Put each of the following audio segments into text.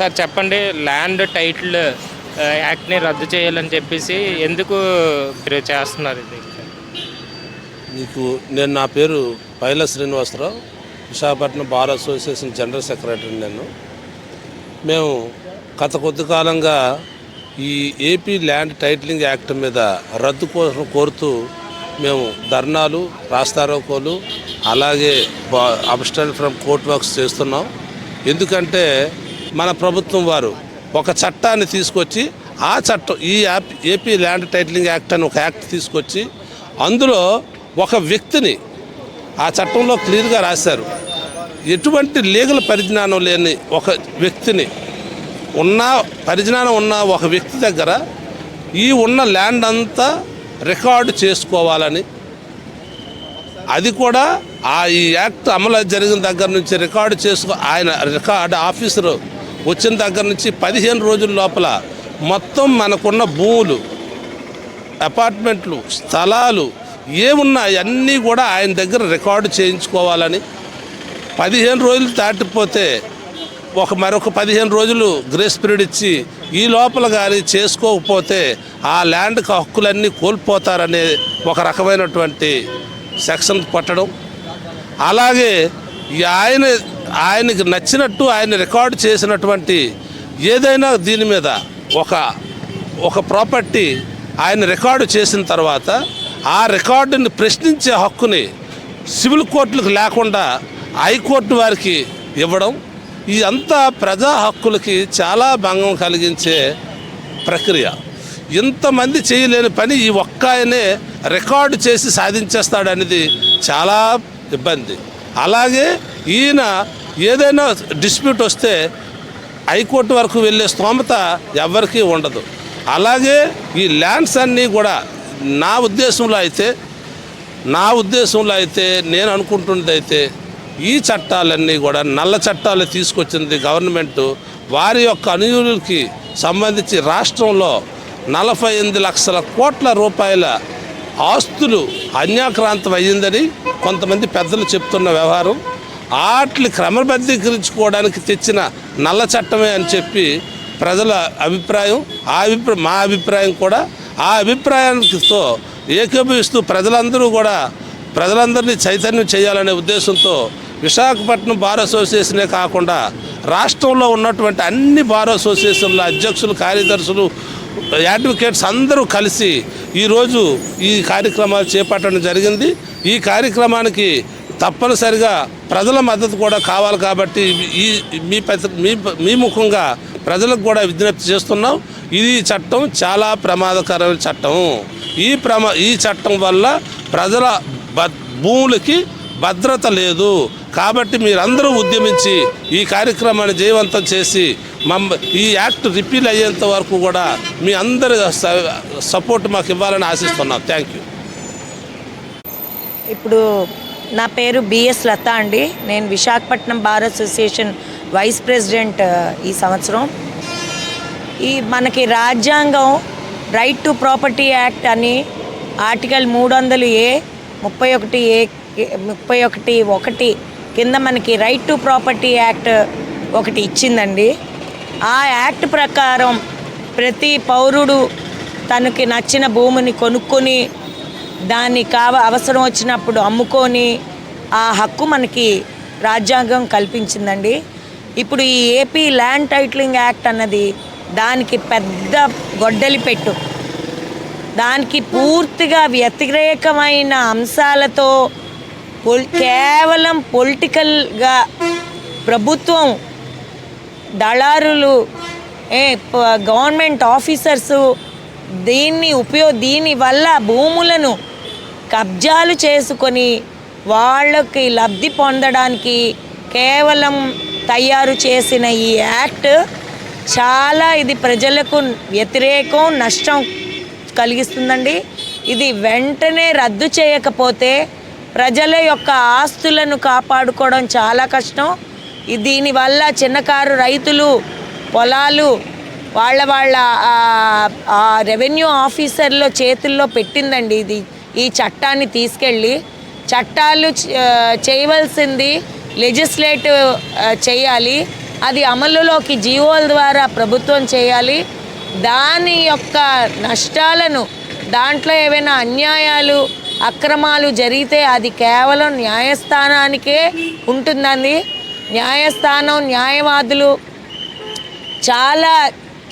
Sir చెప్పండి land title యాక్ట్ని రద్దు చేయాలని చెప్పేసి ఎందుకు మీరు చేస్తున్నారు ఇది? మీకు నేను నా పేరు Paila Srinivasarao Visakhapatnam bar association general secretary నేను. మేము గత కొద్ది కాలంగా ఈ ఏపీ ల్యాండ్ టైటిలింగ్ యాక్ట్ మీద రద్దు కోసం కోరుతూ మేము ధర్నాలు రాస్తారోకోలు అలాగే అబ్స్టల్ ఫ్రమ్ కోర్ట్ వర్క్స్ చేస్తున్నాం. ఎందుకంటే మన ప్రభుత్వం వారు ఒక చట్టాన్ని తీసుకొచ్చి ఆ చట్టం ఈ app AP land titling act అని ఒక యాక్ట్ తీసుకొచ్చి అందులో ఒక వ్యక్తిని ఆ చట్టంలో క్లియర్గా రాశారు. ఎటువంటి లీగల్ పరిజ్ఞానం లేని ఒక వ్యక్తిని ఉన్న పరిజ్ఞానం ఉన్న ఒక వ్యక్తి దగ్గర ఈ ఉన్న ల్యాండ్ అంతా రికార్డు చేసుకోవాలని అది కూడా ఆ ఈ యాక్ట్ అమలు జరిగిన దగ్గర నుంచి రికార్డు చేసుకో ఆయన రికార్డు ఆఫీసరు వచ్చిన దగ్గర నుంచి పదిహేను రోజుల లోపల మొత్తం మనకున్న భూములు అపార్ట్మెంట్లు స్థలాలు ఏమున్నాయి అన్నీ కూడా ఆయన దగ్గర రికార్డు చేయించుకోవాలని పదిహేను రోజులు దాటిపోతే ఒక మరొక పదిహేను రోజులు గ్రేస్ పీరియడ్ ఇచ్చి ఈ లోపల కానీ చేసుకోకపోతే ఆ ల్యాండ్కి హక్కులన్నీ కోల్పోతారనే ఒక రకమైనటువంటి సెక్షన్ పట్టడం. అలాగే ఆయన ఆయనకి నచ్చినట్టు ఆయన రికార్డు చేసినటువంటి ఏదైనా దీని మీద ఒక ఒక ప్రాపర్టీ ఆయన రికార్డు చేసిన తర్వాత ఆ రికార్డుని ప్రశ్నించే హక్కుని సివిల్ కోర్టులకు లేకుండా హైకోర్టు వారికి ఇవ్వడం ఇదంతా ప్రజా హక్కులకి చాలా భంగం కలిగించే ప్రక్రియ. ఇంతమంది చేయలేని పని ఈ ఒక్క ఆయనే రికార్డు చేసి సాధించేస్తాడనేది చాలా ఇబ్బంది. అలాగే ఈయన ఏదైనా డిస్ప్యూట్ వస్తే హైకోర్టు వరకు వెళ్ళే స్తోమత ఎవరికీ ఉండదు. అలాగే ఈ ల్యాండ్స్ అన్నీ కూడా నా ఉద్దేశంలో అయితే నా ఉద్దేశంలో అయితే నేను అనుకుంటున్నదైతే అయితే ఈ చట్టాలన్నీ కూడా నల్ల చట్టాలు తీసుకొచ్చింది గవర్నమెంట్. వారి యొక్క అనుయులకి సంబంధించి రాష్ట్రంలో నలభై ఎనిమిది లక్షల కోట్ల రూపాయల ఆస్తులు అన్యాక్రాంతం అయ్యిందని కొంతమంది పెద్దలు చెప్తున్న వ్యవహారం వాటిని క్రమబద్ధీకరించుకోవడానికి తెచ్చిన నల్ల చట్టమే అని చెప్పి ప్రజల అభిప్రాయం ఆ అభిప్రాయం మా అభిప్రాయం కూడా ఆ అభిప్రాయానికితో ఏకీభవిస్తూ ప్రజలందరూ కూడా ప్రజలందరినీ చైతన్యం చేయాలనే ఉద్దేశంతో విశాఖపట్నం బార్ అసోసియేషనే కాకుండా రాష్ట్రంలో ఉన్నటువంటి అన్ని బార్ అసోసియేషన్ల అధ్యక్షులు కార్యదర్శులు అడ్వకేట్స్ అందరూ కలిసి ఈరోజు ఈ కార్యక్రమాలు చేపట్టడం జరిగింది. ఈ కార్యక్రమానికి తప్పనిసరిగా ప్రజల మద్దతు కూడా కావాలి కాబట్టి ఈ మీ మీ మీ ముఖంగా ప్రజలకు కూడా విజ్ఞప్తి చేస్తున్నాం. ఇది చట్టం చాలా ప్రమాదకరమైన చట్టం. ఈ ప్రమా ఈ చట్టం వల్ల ప్రజల భూములకి భద్రత లేదు. కాబట్టి మీరందరూ ఉద్యమించి ఈ కార్యక్రమాన్ని జయవంతం చేసి మమ్మ ఈ యాక్ట్ రిపీల్ అయ్యేంత వరకు కూడా మీ అందరి స- సపోర్ట్ మాకు ఇవ్వాలని ఆశిస్తున్నాం. Thank you. ఇప్పుడు నా పేరు బిఎస్ లత అండి. నేను Visakhapatnam bar association vice president ఈ సంవత్సరం. ఈ మనకి రాజ్యాంగం రైట్ టు ప్రాపర్టీ యాక్ట్ అని ఆర్టికల్ మూడు వందలు ఏ ముప్పై ఒకటి ఏ ముప్పై ఒకటి ఒకటి కింద మనకి రైట్ టు ప్రాపర్టీ యాక్ట్ ఒకటి ఇచ్చిందండి. ఆ యాక్ట్ ప్రకారం ప్రతి పౌరుడు తనకి నచ్చిన భూమిని కొనుక్కొని దాన్ని కావ అవసరం వచ్చినప్పుడు అమ్ముకొని ఆ హక్కు మనకి రాజ్యాంగం కల్పించిందండి. ఇప్పుడు ఈ ఏపీ ల్యాండ్ టైటిలింగ్ యాక్ట్ అన్నది దానికి పెద్ద గొడ్డలి పెట్టు. దానికి పూర్తిగా వ్యతిరేకమైన అంశాలతో పొల్ కేవలం పొలిటికల్గా ప్రభుత్వం దళారులు ఏ ప- గవర్నమెంట్ ఆఫీసర్సు దీన్ని ఉపయోగ దీని వల్ల భూములను కబ్జాలు చేసుకొని వాళ్ళకి లబ్ధి పొందడానికి కేవలం తయారు చేసిన ఈ యాక్ట్ చాలా ఇది ప్రజలకు వ్యతిరేకం నష్టం కలిగిస్తుందండి. ఇది వెంటనే రద్దు చేయకపోతే ప్రజల యొక్క ఆస్తులను కాపాడుకోవడం చాలా కష్టం. దీనివల్ల చిన్నకారు రైతులు పొలాలు వాళ్ళ వాళ్ళ రెవెన్యూ ఆఫీసర్ల చేతుల్లో పెట్టిందండి ఇది. ఈ చట్టాన్ని తీసుకెళ్ళి చట్టాలు చేయవలసింది లెజిస్లేటివ్ చేయాలి. అది అమలులోకి జీవోల ద్వారా ప్రభుత్వం చేయాలి. దాని యొక్క నష్టాలను దాంట్లో ఏవైనా అన్యాయాలు అక్రమాలు జరిగితే అది కేవలం న్యాయస్థానానికే ఉంటుందండి. న్యాయస్థానం న్యాయవాదులు చాలా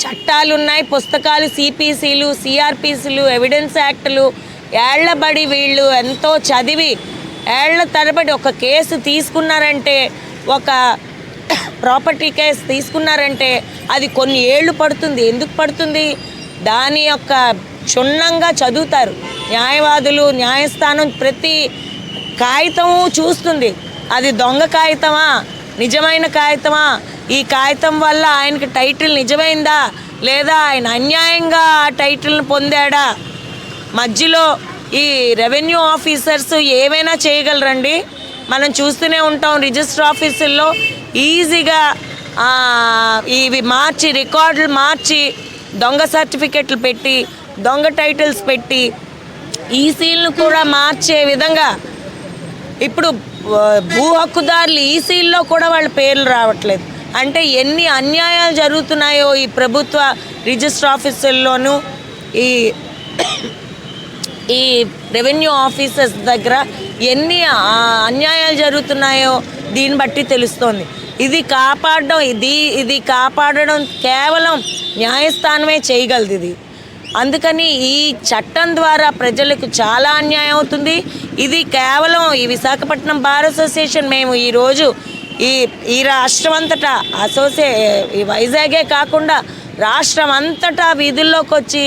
చట్టాలు ఉన్నాయి పుస్తకాలు సిపిసిలు సిఆర్పిసిలు ఎవిడెన్స్ యాక్టులు ఏళ్ళబడి వీళ్ళు ఎంతో చదివి ఏళ్ళ తరబడి ఒక కేసు తీసుకున్నారంటే ఒక ప్రాపర్టీ కేసు తీసుకున్నారంటే అది కొన్ని ఏళ్ళు పడుతుంది. ఎందుకు పడుతుంది? దాని యొక్క క్షుణ్ణంగా చదువుతారు. న్యాయవాదులు న్యాయస్థానం ప్రతి కాగితము చూస్తుంది. అది దొంగ కాగితమా? నిజమైన కాగితమా? ఈ కాగితం వల్ల ఆయనకి టైటిల్ నిజమైందా? లేదా ఆయన అన్యాయంగా ఆ టైటిల్ని పొందాడా? మధ్యలో ఈ రెవెన్యూ ఆఫీసర్స్ ఏమైనా చేయగలరండి? మనం చూస్తూనే ఉంటాం రిజిస్టర్ ఆఫీసుల్లో ఈజీగా ఇవి మార్చి రికార్డులు మార్చి దొంగ సర్టిఫికెట్లు పెట్టి దొంగ టైటిల్స్ పెట్టి ఈ సీల్ను కూడా మార్చే విధంగా ఇప్పుడు భూ హక్కుదారులు ఈసీల్లో కూడా వాళ్ళ పేర్లు రావట్లేదు. అంటే ఎన్ని అన్యాయాలు జరుగుతున్నాయో ఈ ప్రభుత్వ రిజిస్టర్ ఆఫీసుల్లోనూ ఈ ఈ రెవెన్యూ ఆఫీసర్స్ దగ్గర ఎన్ని అన్యాయాలు జరుగుతున్నాయో దీన్ని బట్టి తెలుస్తోంది. ఇది కాపాడడం ఇది ఇది కాపాడడం కేవలం న్యాయస్థానమే చేయగలదు ఇది. అందుకని ఈ చట్టం ద్వారా ప్రజలకు చాలా అన్యాయం అవుతుంది. ఇది కేవలం ఈ విశాఖపట్నం బార్ అసోసియేషన్ మేము ఈరోజు ఈ ఈ రాష్ట్రం అంతటా అసోసియే ఈ వైజాగే కాకుండా రాష్ట్రం అంతటా వీధుల్లోకి వచ్చి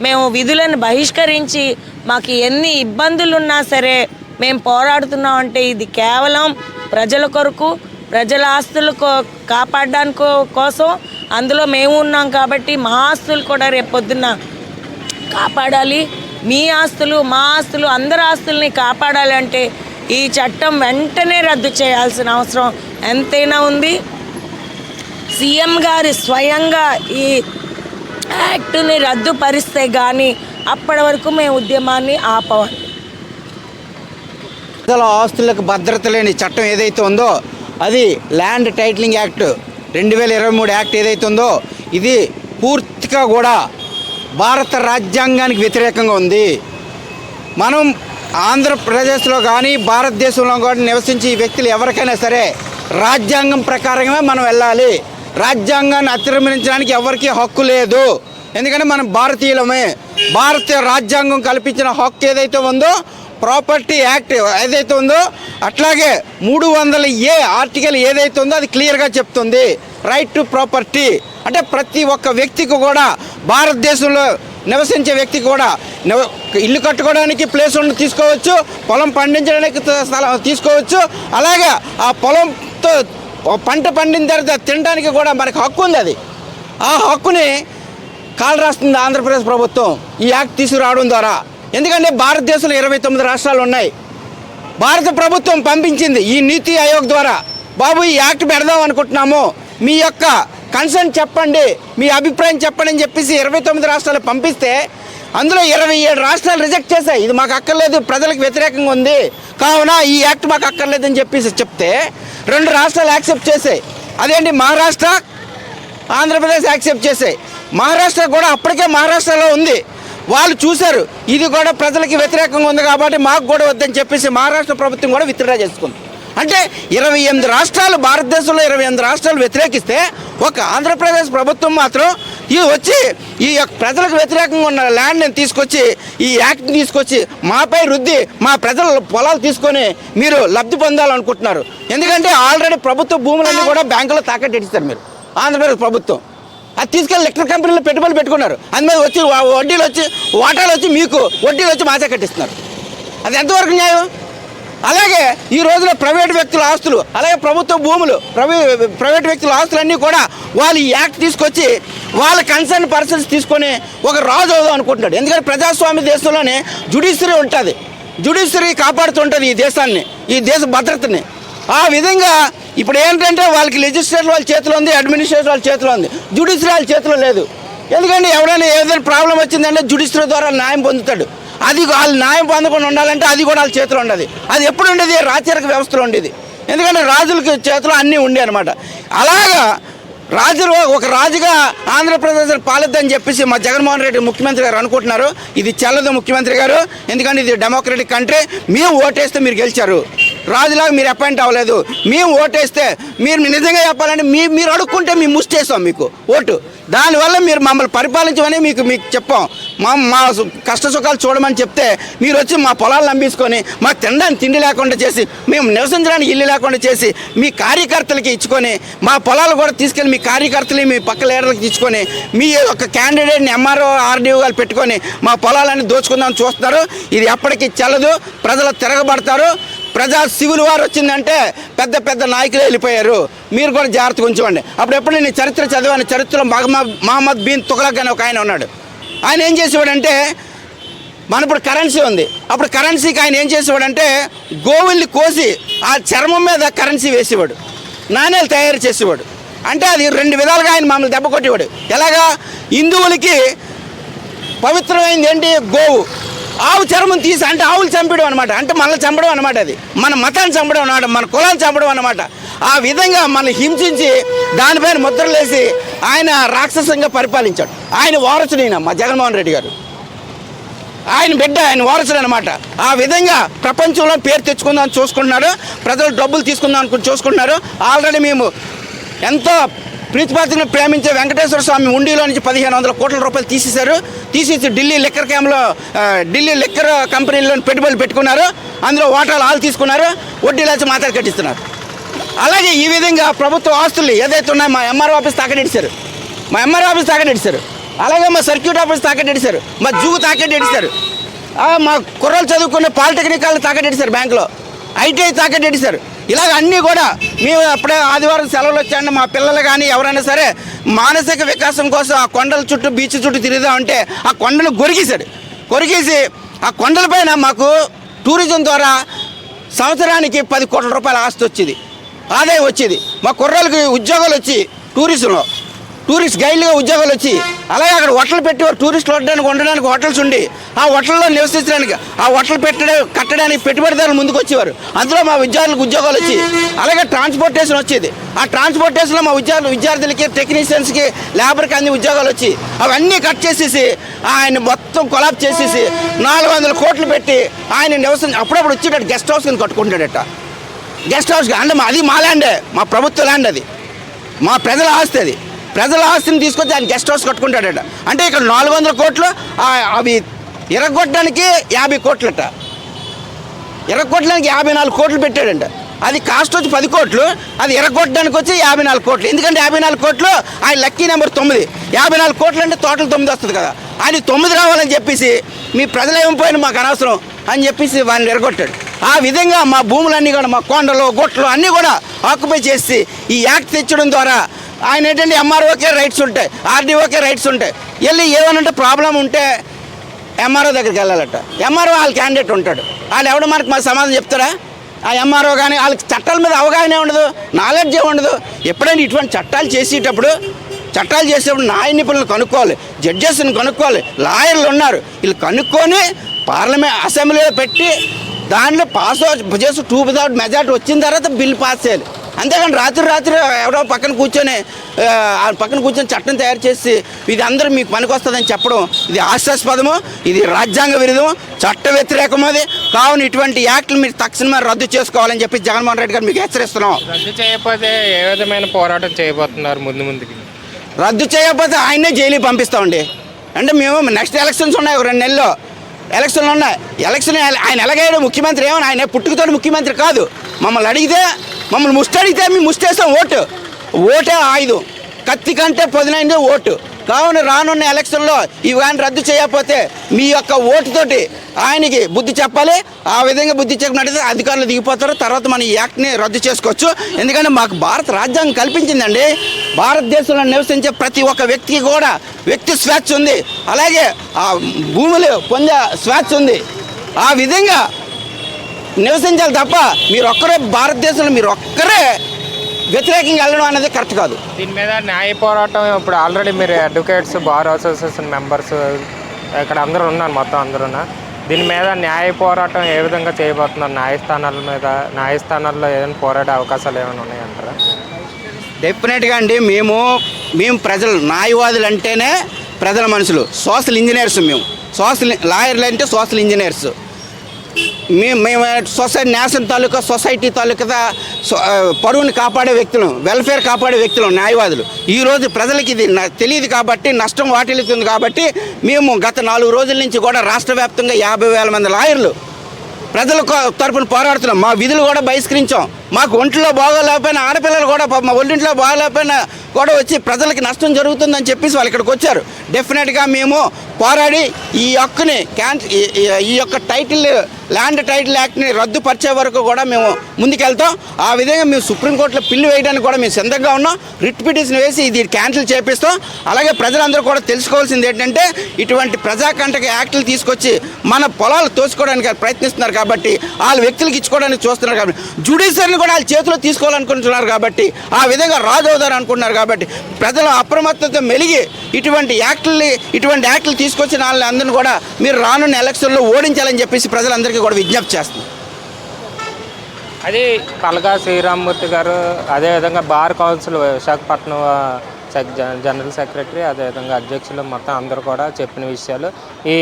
మేము విధులను బహిష్కరించి మాకు ఎన్ని ఇబ్బందులు ఉన్నా సరే మేము పోరాడుతున్నాం అంటే ఇది కేవలం ప్రజల కొరకు ప్రజల ఆస్తులు కో- కాపాడడానికి కోసం అందులో మేము ఉన్నాం కాబట్టి మా ఆస్తులు కూడా రేపు పొద్దున్న కాపాడాలి. మీ ఆస్తులు మా ఆస్తులు అందరి ఆస్తుల్ని కాపాడాలి అంటే ఈ చట్టం వెంటనే రద్దు చేయాల్సిన అవసరం ఎంతైనా ఉంది. సీఎం గారి స్వయంగా ఈ యాక్టుని రద్దుపరిస్తే కానీ అప్పటి వరకు మేము ఉద్యమాన్ని ఆపవాలి. ప్రజల ఆస్తులకు భద్రత లేని చట్టం ఏదైతే ఉందో అది ల్యాండ్ టైటిలింగ్ యాక్ట్ రెండు వేల ఇరవై మూడు యాక్ట్ ఏదైతే ఉందో ఇది పూర్తిగా కూడా భారత రాజ్యాంగానికి వ్యతిరేకంగా ఉంది. మనం ఆంధ్రప్రదేశ్లో కానీ భారతదేశంలో కానీ నివసించే వ్యక్తులు ఎవరికైనా సరే రాజ్యాంగం ప్రకారమే మనం వెళ్ళాలి. రాజ్యాంగాన్ని అతిక్రమించడానికి ఎవరికీ హక్కు లేదు. ఎందుకంటే మనం భారతీయులమే. భారతీయ రాజ్యాంగం కల్పించిన హక్కు ఏదైతే ఉందో ప్రాపర్టీ యాక్ట్ ఏదైతే ఉందో అట్లాగే మూడు వందల ఏ ఆర్టికల్ ఏదైతే ఉందో అది క్లియర్గా చెప్తుంది. రైట్ టు ప్రాపర్టీ అంటే ప్రతి ఒక్క వ్యక్తికి కూడా భారతదేశంలో నివసించే వ్యక్తికి కూడా ఇల్లు కట్టుకోవడానికి ప్లేస్ ఉండి తీసుకోవచ్చు పొలం పండించడానికి స్థలం తీసుకోవచ్చు. అలాగే ఆ పొలంతో పంట పండిన తర్వాత తినడానికి కూడా మనకు హక్కు ఉంది అది. ఆ హక్కుని కాలు రాస్తుంది ఆంధ్రప్రదేశ్ ప్రభుత్వం ఈ యాక్ట్ తీసుకురావడం ద్వారా. ఎందుకంటే భారతదేశంలో ఇరవై తొమ్మిది రాష్ట్రాలు ఉన్నాయి. భారత ప్రభుత్వం పంపించింది ఈ నీతి ఆయోగ్ ద్వారా. బాబు ఈ యాక్ట్ పెడదాం అనుకుంటున్నాము. మీ యొక్క కన్సర్న్ చెప్పండి మీ అభిప్రాయం చెప్పండి అని చెప్పేసి ఇరవై తొమ్మిది రాష్ట్రాలు పంపిస్తే అందులో ఇరవై ఏడు రాష్ట్రాలు రిజెక్ట్ చేశాయి. ఇది మాకు అక్కర్లేదు ప్రజలకు వ్యతిరేకంగా ఉంది. కావున ఈ యాక్ట్ మాకు అక్కర్లేదని చెప్పేసి చెప్తే రెండు రాష్ట్రాలు యాక్సెప్ట్ చేశాయి. అదేంటి? మహారాష్ట్ర ఆంధ్రప్రదేశ్ యాక్సెప్ట్ చేశాయి. మహారాష్ట్ర కూడా అప్పటికే మహారాష్ట్రలో ఉంది. వాళ్ళు చూశారు ఇది కూడా ప్రజలకి వ్యతిరేకంగా ఉంది కాబట్టి మాకు కూడా వద్దని చెప్పేసి మహారాష్ట్ర ప్రభుత్వం కూడా విత్డ్రా చేసుకుంది. అంటే ఇరవై ఎనిమిది రాష్ట్రాలు భారతదేశంలో ఇరవై ఎనిమిది రాష్ట్రాలు వ్యతిరేకిస్తే ఒక ఆంధ్రప్రదేశ్ ప్రభుత్వం మాత్రం ఇది వచ్చి ఈ యొక్క ప్రజలకు వ్యతిరేకంగా ఉన్న ల్యాండ్ని తీసుకొచ్చి ఈ యాక్ట్ని తీసుకొచ్చి మాపై రుద్ది మా ప్రజల పొలాలు తీసుకొని మీరు లబ్ధి పొందాలనుకుంటున్నారు. ఎందుకంటే ఆల్రెడీ ప్రభుత్వ భూములన్నీ కూడా బ్యాంకులో తాకట్టు ఇస్తారు మీరు ఆంధ్రప్రదేశ్ ప్రభుత్వం. అది తీసుకెళ్ళి లెక్కర్ కంపెనీలో పెట్టుబడులు పెట్టుకున్నారు. అందుమీద మీద వచ్చి వడ్డీలు వచ్చి వాటాలు వచ్చి మీకు వడ్డీలు వచ్చి మాచే కట్టిస్తున్నారు అది ఎంతవరకు న్యాయం? అలాగే ఈ రోజున ప్రైవేట్ వ్యక్తుల ఆస్తులు అలాగే ప్రభుత్వ భూములు ప్రైవే ప్రైవేట్ వ్యక్తుల ఆస్తులన్నీ కూడా వాళ్ళు ఈ యాక్ట్ తీసుకొచ్చి వాళ్ళ కన్సర్న్ పర్సన్స్ తీసుకొని ఒక రాజు అవుదాం అనుకుంటున్నాడు. ఎందుకంటే ప్రజాస్వామ్య దేశంలోనే జుడిషియరీ ఉంటుంది. జుడిషియరీ కాపాడుతుంటుంది ఈ దేశాన్ని ఈ దేశ భద్రతని. ఆ విధంగా ఇప్పుడు ఏంటంటే వాళ్ళకి లెజిస్లేటర్ వాళ్ళ చేతిలో ఉంది అడ్మినిస్ట్రేటర్ వాళ్ళ చేతిలో ఉంది. జుడిషియరీ వాళ్ళ చేతిలో లేదు. ఎందుకంటే ఎవరైనా ఏదైనా ప్రాబ్లం వచ్చిందంటే జుడిషియరీ ద్వారా న్యాయం పొందుతాడు. అది వాళ్ళు న్యాయం పొందకుండా ఉండాలంటే అది కూడా వాళ్ళ చేతిలో ఉండదు. అది ఎప్పుడు ఉండేది? రాచరిక వ్యవస్థలో ఉండేది. ఎందుకంటే రాజులకి చేతిలో అన్నీ ఉండే అనమాట అలాగా రాజులు ఒక రాజుగా ఆంధ్రప్రదేశ్ పాలిద్దని చెప్పేసి మా జగన్మోహన్ రెడ్డి ముఖ్యమంత్రి గారు అనుకుంటున్నారు. ఇది చెల్లదు ముఖ్యమంత్రి గారు. ఎందుకంటే ఇది డెమోక్రటిక్ కంట్రీ. మేము ఓటేస్తే మీరు గెలిచారు. రాజులాగా మీరు అపాయింట్ అవ్వలేదు. మేము ఓటేస్తే మీరు నిజంగా చెప్పాలంటే మీ మీరు అడుక్కుంటే మేము ముష్టేస్తాం మీకు. ఓటు. దానివల్ల మీరు మమ్మల్ని పరిపాలించమని మీకు మీకు చెప్పాం. మా మా సు- కష్ట సుఖాలు చూడమని చెప్తే మీరు వచ్చి మా పొలాలు నంబించుకొని మాకు తినడానికి తిండి లేకుండా చేసి మేము నివసించడానికి ఇల్లు లేకుండా చేసి మీ కార్యకర్తలకి ఇచ్చుకొని మా పొలాలు కూడా తీసుకెళ్ళి మీ కార్యకర్తలు మీ పక్క లీడర్లకి ఇచ్చుకొని మీ ఒక క్యాండిడేట్ని ఎంఆర్ఓ ఆర్డీఓ గారు పెట్టుకొని మా పొలాలన్నీ దోచుకుందామని చూస్తున్నారు. ఇది ఎప్పటికీ చెల్లదు. ప్రజలు తిరగబడతారు. ప్రజా సివిల్ వార్ వచ్చిందంటే పెద్ద పెద్ద నాయకులు వెళ్ళిపోయారు. మీరు కూడా జాగ్రత్తగా ఉంచుకోండి. అప్పుడు ఎప్పుడు నేను చరిత్ర చదివాను చరిత్రలో మహమ్మద్ మహమ్మద్ బిన్ తుగలక్ అని ఒక ఆయన ఉన్నాడు. ఆయన ఏం చేసేవాడంటే మన ఇప్పుడు కరెన్సీ ఉంది. అప్పుడు కరెన్సీకి ఆయన ఏం చేసేవాడంటే గోవుల్ని కోసి ఆ చర్మం మీద కరెన్సీ వేసేవాడు. నాణేలు తయారు చేసేవాడు. అంటే అది రెండు విధాలుగా ఆయన మమ్మల్ని దెబ్బ కొట్టేవాడు. ఎలాగా? హిందువులకి పవిత్రమైంది ఏంటి? గోవు. ఆవు చర్మం తీసి అంటే ఆవులు చంపడం అనమాట అంటే మనల్ని చంపడం అనమాట అది. మన మతాన్ని చంపడం అనమాట మన కులాన్ని చంపడం అనమాట ఆ విధంగా మనల్ని హింసించి దానిపైన ముద్రలేసి ఆయన రాక్షసంగా పరిపాలించాడు. ఆయన వారసుడు ఈయన మా జగన్మోహన్ రెడ్డి గారు. ఆయన బిడ్డ ఆయన వారసుడు అనమాట ఆ విధంగా ప్రపంచంలో పేరు తెచ్చుకుందాం చూసుకుంటున్నారు ప్రజలు డబ్బులు తీసుకుందాం అనుకుని చూసుకుంటున్నారు. ఆల్రెడీ మేము ఎంతో ప్రీతిపాత్రను ప్రేమించే వెంకటేశ్వర స్వామి ఉండిలో నుంచి పదిహేను వందల కోట్ల రూపాయలు తీసేశారు. తీసేసి ఢిల్లీ లిక్కర్ క్యాంప్లో ఢిల్లీ లిక్కర్ కంపెనీలో పెట్టుబడులు పెట్టుకున్నారు. అందులో వాటాలు ఆలు తీసుకున్నారు. వడ్డీలు వచ్చి మాత్రం కట్టిస్తున్నారు. అలాగే ఈ విధంగా ప్రభుత్వ ఆస్తులు ఏదైతే ఉన్నాయో మా ఎంఆర్ ఆఫీస్ తాకట్టిస్తారు మా ఎంఆర్ ఆఫీస్ తాకట్టిస్తారు అలాగే మా సర్క్యూట్ ఆఫీస్ తాకట్టిస్తారు మా జూ తాకట్టిస్తారు మా కుర్రలు చదువుకునే పాలిటెక్నిక్ వాళ్ళు తాకట్టిస్తారు బ్యాంకులో. ఐటీఐ తాకట్టిస్తారు ఇలాగ అన్నీ కూడా మేము అప్పుడే ఆదివారం సెలవులు వచ్చాయండి. మా పిల్లలు కానీ ఎవరైనా సరే మానసిక వికాసం కోసం ఆ కొండల చుట్టూ బీచ్ చుట్టూ తిరుగుదామంటే ఆ కొండను గొరిగేశాడు. కొరికేసి ఆ కొండలపైన మాకు టూరిజం ద్వారా సంవత్సరానికి పది కోట్ల రూపాయల ఆస్తి వచ్చేది. ఆదాయం వచ్చేది. మా కుర్రాళ్ళకి ఉద్యోగాలు వచ్చి టూరిజంలో. టూరిస్ట్ గైడ్లుగా ఉద్యోగాలు వచ్చి అలాగే అక్కడ హోటల్ పెట్టేవారు టూరిస్టులు ఉండడానికి ఉండడానికి హోటల్స్ ఉండి ఆ హోటల్లో నివసించడానికి ఆ హోటల్ పెట్టడం కట్టడానికి పెట్టుబడిదారులు ముందుకు వచ్చేవారు. అందులో మా విద్యార్థులకు ఉద్యోగాలు వచ్చి అలాగే ట్రాన్స్పోర్టేషన్ వచ్చేది. ఆ ట్రాన్స్పోర్టేషన్లో మా విద్యార్థులు విద్యార్థులకి టెక్నీషియన్స్కి లేబర్కి అన్ని ఉద్యోగాలు వచ్చి అవన్నీ కట్ చేసేసి ఆయన మొత్తం కొలాబ్ చేసేసి నాలుగు వందల కోట్లు పెట్టి ఆయన నివసించి అప్పుడప్పుడు వచ్చేటట్టు గెస్ట్ హౌస్ కింద కట్టుకుంటాడట. గెస్ట్ హౌస్ అంటే మా- అది మా ల్యాండే మా ప్రభుత్వ ల్యాండ్ అది. మా ప్రజల ఆస్తి అది. ప్రజల ఆస్తిని తీసుకొచ్చి ఆయన గెస్ట్ హౌస్ కట్టుకుంటాడట. అంటే ఇక్కడ నాలుగు వందల కోట్లు అవి ఇరగొట్టడానికి యాభై కోట్లట. ఇరగొట్టడానికి యాభై నాలుగు కోట్లు పెట్టాడంట. అది కాస్ట్ వచ్చి పది కోట్లు అది ఇరగొట్టడానికి వచ్చి యాభై నాలుగు కోట్లు. ఎందుకంటే యాభై నాలుగు కోట్లు ఆయన లక్కీ నెంబర్ తొమ్మిది. యాభై నాలుగు కోట్లు అంటే టోటల్ తొమ్మిది వస్తుంది కదా. ఆయన తొమ్మిది రావాలని చెప్పేసి మీ ప్రజలు ఏమైపోయినా మాకు అనవసరం అని చెప్పేసి వాడిని ఎరగొట్టాడు. ఆ విధంగా మా భూములన్నీ కూడా మా కొండలు గుట్లు అన్నీ కూడా ఆక్యుపై చేసి ఈ యాక్ట్ తెచ్చడం ద్వారా ఆయన ఏంటంటే ఎంఆర్ఓకే రైట్స్ ఉంటాయి ఆర్డీఓకే రైట్స్ ఉంటాయి. వెళ్ళి ఏమనంటే ప్రాబ్లం ఉంటే ఎంఆర్ఓ దగ్గరికి వెళ్ళాలట. ఎంఆర్ఓ వాళ్ళ క్యాండిడేట్ ఉంటాడు. వాళ్ళు ఎవడు మనకు మా సమాధానం చెప్తారా? ఆ ఎంఆర్ఓ కానీ వాళ్ళకి చట్టాల మీద అవగాహన ఉండదు నాలెడ్జ్ ఉండదు. ఎప్పుడైనా ఇటువంటి చట్టాలు చేసేటప్పుడు చట్టాలు చేసేటప్పుడు న్యాయ నిపుణులు కనుక్కోవాలి జడ్జెస్ని కనుక్కోవాలి లాయర్లు ఉన్నారు. వీళ్ళు కనుక్కొని పార్లమెంట్ అసెంబ్లీలో పెట్టి దాంట్లో పాస్ చేసి టూ వితౌట్ మెజార్టీ వచ్చిన తర్వాత బిల్ పాస్ చేయాలి. అంతేగాని రాత్రి రాత్రి ఎవడో పక్కన కూర్చొని పక్కన కూర్చొని చట్టం తయారు చేసి ఇది అందరూ మీకు పనికి వస్తుందని చెప్పడం ఇది హాస్యాస్పదము ఇది రాజ్యాంగ విరుద్ధం చట్ట వ్యతిరేకం అది. కావున ఇటువంటి యాక్ట్లు మీరు తక్షణమే రద్దు చేసుకోవాలని చెప్పి జగన్మోహన్ రెడ్డి గారు మీకు హెచ్చరిస్తున్నాం. రద్దు చేయకపోతే ఏ విధమైన పోరాటం చేయబోతున్నారు ముందు ముందుకి? రద్దు చేయకపోతే ఆయన్నే జైలుకి పంపిస్తామండి అంటే మేము నెక్స్ట్ ఎలక్షన్స్ ఉన్నాయి ఒక రెండు నెలల్లో ఎలక్షన్లు ఉన్నాయి. ఎలక్షన్ ఆయన ఎలాగైనా ముఖ్యమంత్రి ఏమో ఆయన పుట్టుకతోటి ముఖ్యమంత్రి కాదు. మమ్మల్ని అడిగితే మమ్మల్ని ముస్టడితే మేము ముష్టేస్తాం ఓటు. ఓటే ఆయుధం. కత్తి కంటే పొదినైంది ఓటు. కావున రానున్న ఎలక్షన్లో ఇవి కానీ రద్దు చేయకపోతే మీ యొక్క ఓటుతోటి ఆయనకి బుద్ధి చెప్పాలి ఆ విధంగా బుద్ధి చెప్పినట్టయితే అధికారులు దిగిపోతారు. తర్వాత మన ఈ యాక్ట్ని రద్దు చేసుకోవచ్చు. ఎందుకంటే మాకు భారత రాజ్యాంగం కల్పించిందండి. భారతదేశంలో నివసించే ప్రతి ఒక్క వ్యక్తికి కూడా వ్యక్తి స్వేచ్ఛ ఉంది. అలాగే ఆ భూములు పొందే స్వేచ్ఛ ఉంది. ఆ విధంగా నివసించాలి తప్ప మీరు ఒక్కరే భారతదేశంలో మీరు ఒక్కరే వ్యతిరేకంగా వెళ్ళడం అనేది కరెక్ట్ కాదు. దీని మీద న్యాయ పోరాటం ఇప్పుడు ఆల్రెడీ మీరు అడ్వకేట్స్ బార్ అసోసియేషన్ మెంబర్స్ ఇక్కడ అందరూ ఉన్నారు మొత్తం అందరూ దీని మీద న్యాయ పోరాటం ఏ విధంగా చేయబోతున్నారు? న్యాయస్థానాల మీద న్యాయస్థానాల్లో ఏదైనా పోరాడే అవకాశాలు ఏమైనా ఉన్నాయంటారా? డెఫినెట్గా అండి మేము మేము ప్రజలు న్యాయవాదులు అంటేనే ప్రజల మనుషులు. సోషల్ ఇంజనీర్స్ మేము సోషల్ లాయర్లు అంటే సోషల్ ఇంజనీర్స్ మేము మేము సొసైటీ నేషన్ తాలూకా సొసైటీ తాలూకా సో- పరువుని కాపాడే వ్యక్తులు వెల్ఫేర్ కాపాడే వ్యక్తులు న్యాయవాదులు. ఈరోజు ప్రజలకి ఇది తెలియదు కాబట్టి నష్టం వాటిల్లుతుంది కాబట్టి మేము గత నాలుగు రోజుల నుంచి కూడా రాష్ట్ర వ్యాప్తంగా యాభై వేల మంది లాయర్లు ప్రజల తరపున పోరాడుతున్నాం. మా విధులు కూడా బహిష్కరించాం. మాకు ఒంట్లో బాగోలేకపోయినా ఆడపిల్లలు కూడా మా ఒంటింట్లో బాగోలేకపోయినా కూడా వచ్చి ప్రజలకి నష్టం జరుగుతుందని చెప్పేసి వాళ్ళు ఇక్కడికి వచ్చారు. డెఫినెట్గా మేము పోరాడి ఈ హక్కుని క్యాన్ ఈ యొక్క టైటిల్ ల్యాండ్ టైటిల్ యాక్ట్ని రద్దుపరిచే వరకు కూడా మేము ముందుకెళ్తాం. ఆ విధంగా మేము సుప్రీంకోర్టులో పిల్లు వేయడానికి కూడా మేము సిద్ధంగా ఉన్నాం. రిట్ పిటిషన్ వేసి ఇది క్యాన్సిల్ చేపిస్తాం. అలాగే ప్రజలందరూ కూడా తెలుసుకోవాల్సింది ఏంటంటే ఇటువంటి ప్రజాకంటక యాక్టులు తీసుకొచ్చి మన పొలాలు తోసుకోవడానికి ప్రయత్నిస్తున్నారు కాబట్టి వాళ్ళ వ్యక్తులకు ఇచ్చుకోవడానికి చూస్తున్నారు కాబట్టి జుడిషియర్ని కూడా వాళ్ళ చేతిలో తీసుకోవాలనుకుంటున్నారు కాబట్టి ఆ విధంగా రాజు అనుకుంటున్నారు కాబట్టి ప్రజలు అప్రమత్తత మెలిగి ఇటువంటి యాక్టుల్ని ఇటువంటి యాక్టులు తీసుకొచ్చిన వాళ్ళని అందరిని కూడా మీరు రానున్న ఎలక్షన్లో ఓడించాలని చెప్పేసి ప్రజలందరికీ కూడా విజ్ఞప్తి చేస్తున్నాం అది కలగా శ్రీరామ్మూర్తి గారు అదేవిధంగా bar council Visakhapatnam general secretary అదేవిధంగా అధ్యక్షులు మొత్తం అందరూ కూడా చెప్పిన విషయాలు. ఈ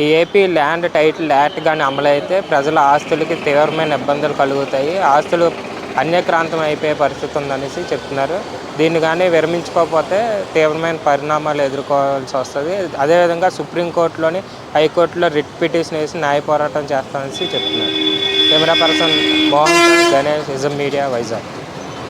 ఈ ఏపీ ల్యాండ్ టైటిల్ యాక్ట్ కానీ అమలైతే ప్రజల ఆస్తులకి తీవ్రమైన ఇబ్బందులు కలుగుతాయి. ఆస్తులు అన్యక్రాంతం అయిపోయే పరిస్థితి ఉందనేసి చెప్తున్నారు. దీన్ని కానీ విరమించుకోకపోతే తీవ్రమైన పరిణామాలు ఎదుర్కోవాల్సి వస్తుంది. అదేవిధంగా సుప్రీంకోర్టులోని హైకోర్టులో రిట్ పిటిషన్ వేసి న్యాయ పోరాటం చేస్తామనేసి చెప్తున్నారు. Camera person Mohan Ganesh ism media Vizag.